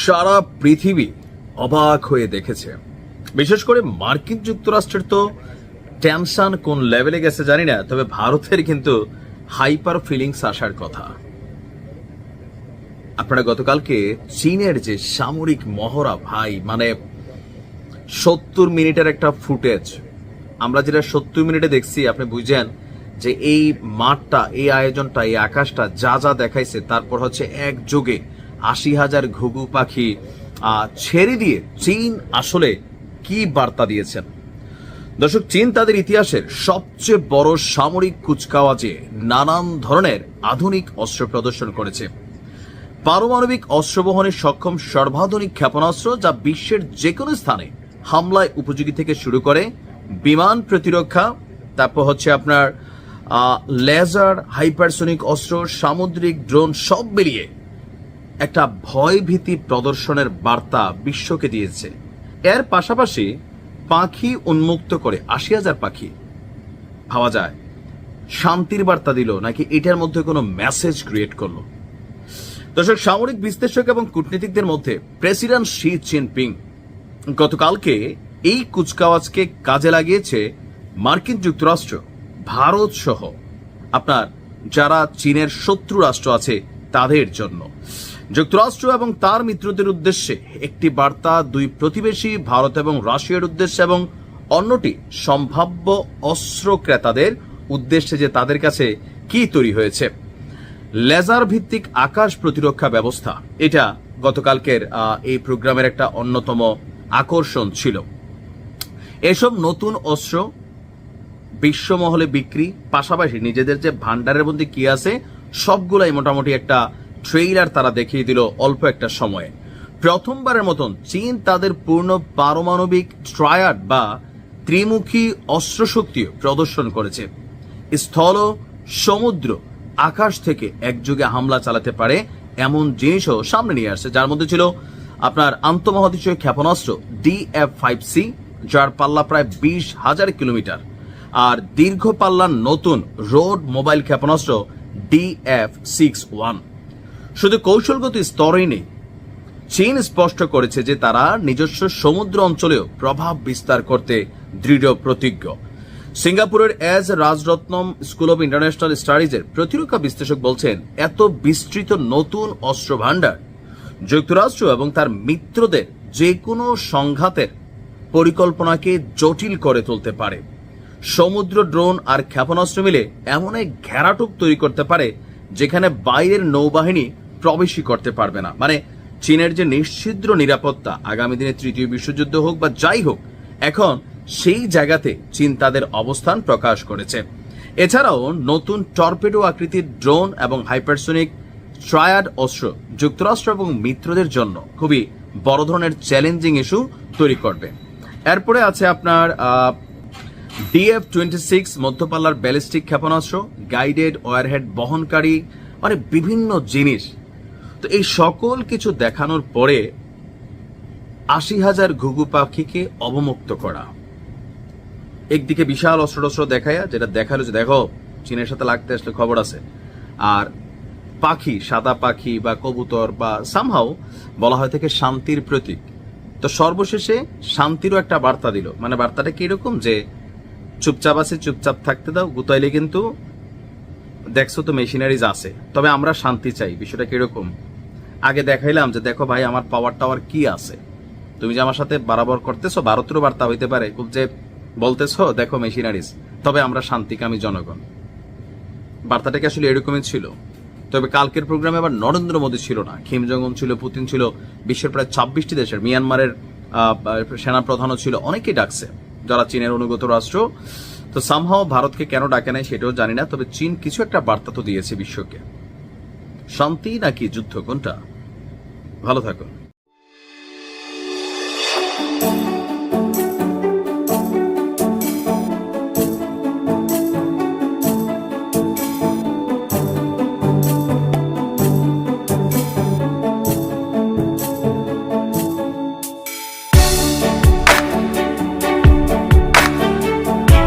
সারা পৃথিবী অবাক হয়ে দেখেছে। বিশেষ করে মার্কিন যুক্তরাষ্ট্রের তো টেনশন কোন লেভেলে গেছে জানি না, তবে ভারতের কিন্তু হাইপার ফিলিংস আসার কথা। আপনারা গতকালকে চীনের যে সামরিক মহড়া ভাই মানে সত্তর মিনিটের একটা ফুটেজ, আমরা যেটা সত্তর মিনিটে দেখছি, আপনি বুঝেন যে এই মাঠটা, এই আয়োজনটা, এই আকাশটা যা যা দেখাইছে, তারপর হচ্ছে এক যোগে আশি হাজার ঘুঘু পাখি ছেড়ে দিয়ে চীন আসলে কি বার্তা দিয়েছেন? দর্শক, চীন তাদের ইতিহাসের সবচেয়ে বড় সামরিক কুচকাওয়াজে নানান ধরনের আধুনিক অস্ত্র প্রদর্শন করেছে। পারমাণবিক অস্ত্র বহনে সক্ষম সর্বাধুনিক ক্ষেপণাস্ত্র যা বিশ্বের যে কোনো স্থানে হামলায় উপযোগী থেকে শুরু করে বিমান প্রতিরক্ষা, তারপর হচ্ছে আপনার লেজার, হাইপারসোনিক অস্ত্র, সামুদ্রিক ড্রোন সব মিলিয়ে একটা ভয়ভীতি প্রদর্শনের বার্তা বিশ্বকে দিয়েছে। এর পাশাপাশি পাখি উন্মুক্ত করে আশি হাজার পাখি। ভাবা যায়, শান্তির বার্তা দিল নাকি এটার মধ্যে কোনো মেসেজ ক্রিয়েট করল? দর্শক, সামরিক বিশ্লেষক এবং কূটনীতিকদের মধ্যে প্রেসিডেন্ট শি জিনপিং গতকালকে এই কুচকাওয়াজকে কাজে লাগিয়েছে মার্কিন যুক্তরাষ্ট্র, ভারত সহ। আপনার, যারা চীনের শত্রু রাষ্ট্র আছে, তাদের জন্য। যুক্তরাষ্ট্র এবং তার মিত্রদের উদ্দেশ্যে একটি বার্তা, দুই প্রতিবেশী, ভারত এবং রাশিয়ার উদ্দেশ্যে এবং অন্যটি সম্ভাব্য অস্ত্র ক্রেতাদের উদ্দেশ্যে যে তাদের কাছে কি তৈরি হয়েছে। লেজার ভিত্তিক আকাশ প্রতিরক্ষা ব্যবস্থা, এটা গতকালকের এই প্রোগ্রামের একটা অন্যতম আকর্ষণ ছিল। এসব নতুন অস্ত্র বিশ্বমহলে বিক্রি, পাশাপাশি নিজেদের যে ভান্ডারের মধ্যে কি আছে, সবগুলাই মোটামুটি একটা ট্রেইলার তারা দেখিয়ে দিল অল্প একটা সময়ে। প্রথমবারের মতন চীন তাদের পূর্ণ পারমাণবিক ট্রায়াড বা ত্রিমুখী অস্ত্রশক্তিও প্রদর্শন করেছে। স্থল, সমুদ্র, আকাশ থেকে একযোগে হামলা চালাতে পারে এমন জিনিসও সামনে নিয়ে আসছে, যার মধ্যে ছিল আপনার আন্তঃমহাদেশীয় ক্ষেপণাস্ত্র ডিএফ ফাইভ সি, যার পাল্লা প্রায় বিশ হাজার কিলোমিটার, আর দীর্ঘ পাল্লার নতুন রোড মোবাইল ক্ষেপণাস্ত্র ডিএফ সিক্স ওয়ান। শুধু কৌশলগত স্তরেই নেই। চীন স্পষ্ট করেছে যে তারা নিজস্ব সমুদ্র অঞ্চলেও প্রভাব বিস্তার করতে দৃঢ় প্রতিজ্ঞ। সিঙ্গাপুরের S Rajaratnam school of international স্টাডিজের প্রতিরক্ষা বিশ্লেষক বলছেন, এত বিস্তৃত নতুন অস্ত্র ভাণ্ডার যুক্তরাষ্ট্র এবং তার মিত্রদের যে কোনো সংঘাতের পরিকল্পনাকে জটিল করে তুলতে পারে। সমুদ্র, ড্রোন আর ক্ষেপণাস্ত্র মিলে এমন এক ঘেরাটুক তৈরি করতে পারে, যেখানে বাইরের নৌবাহিনী প্রবেশই করতে পারবে না। মানে চীনের যে নিশ্ছিদ্র নিরাপত্তা, আগামী দিনে তৃতীয় বিশ্বযুদ্ধ হোক বা যাই হোক, এখন সেই জায়গাতে চীন তাদের অবস্থান প্রকাশ করেছে। এছাড়াও নতুন টর্পেডো আকৃতির ড্রোন এবং হাইপারসোনিক ট্রায়াড অস্ত্র যুক্তরাষ্ট্র এবং মিত্রদের জন্য খুবই বড় ধরনের চ্যালেঞ্জিং ইস্যু তৈরি করবে। এরপরে আছে আপনার ডিএফ টোয়েন্টি সিক্স মধ্যপাল্লার ব্যালিস্টিক ক্ষেপণাস্ত্র, গাইডেড ওয়ারহেড বহনকারী মানে বিভিন্ন জিনিস তো এই সকল কিছু দেখানোর পরে আশি হাজার ঘুঘু পাখিকে অবমুক্ত করা। একদিকে বিশাল অস্ত্র টস্ত্র দেখায়া, যেটা দেখাল যে দেখো, চীনের সাথে লাগতে আসলে খবর আছে। আর পাখি, সাদা পাখি বা কবুতর বা সামহাও বলা হয় থেকে শান্তির প্রতীক। তো সর্বশেষে শান্তিরও একটা বার্তা দিল। মানে বার্তাটা কি এরকম যে, চুপচাপ আছে, চুপচাপ থাকতে দাও, গুতাইলে কিন্তু দেখছ তো মেশিনারিজ আছে। তবে আমরা শান্তি চাই, বিষয়টা কীরকম? আগে দেখাইলাম যে দেখো ভাই আমার পাওয়ার টাওয়ার কি আছে? তুমি যে আমার সাথে বারাবর করতেছো ভারতেরও বার্তা হইতে পারে খুব যে বলতেছো দেখো মেশিনারিজ তবে আমরা শান্তিকামী জনগণ। বার্তাটা কি আসলে এরকমই ছিল। তবে কালকের প্রোগ্রামে আবার নরেন্দ্র মোদী ছিল না। খিম জং ছিল পুতিন ছিল বিশ্বের প্রায় ছাব্বিশটি দেশের মিয়ানমারের আহ, সেনা প্রধানও ছিল অনেকেই ডাকছে যারা চীনের অনুগত রাষ্ট্র। তো সামহাও ভারতকে কেন ডাকে নাই সেটাও জানি না তবে চীন কিছু একটা বার্তা তো দিয়েছে বিশ্বকে। শান্তি নাকি যুদ্ধ কোনটা? ভালো থাকুন।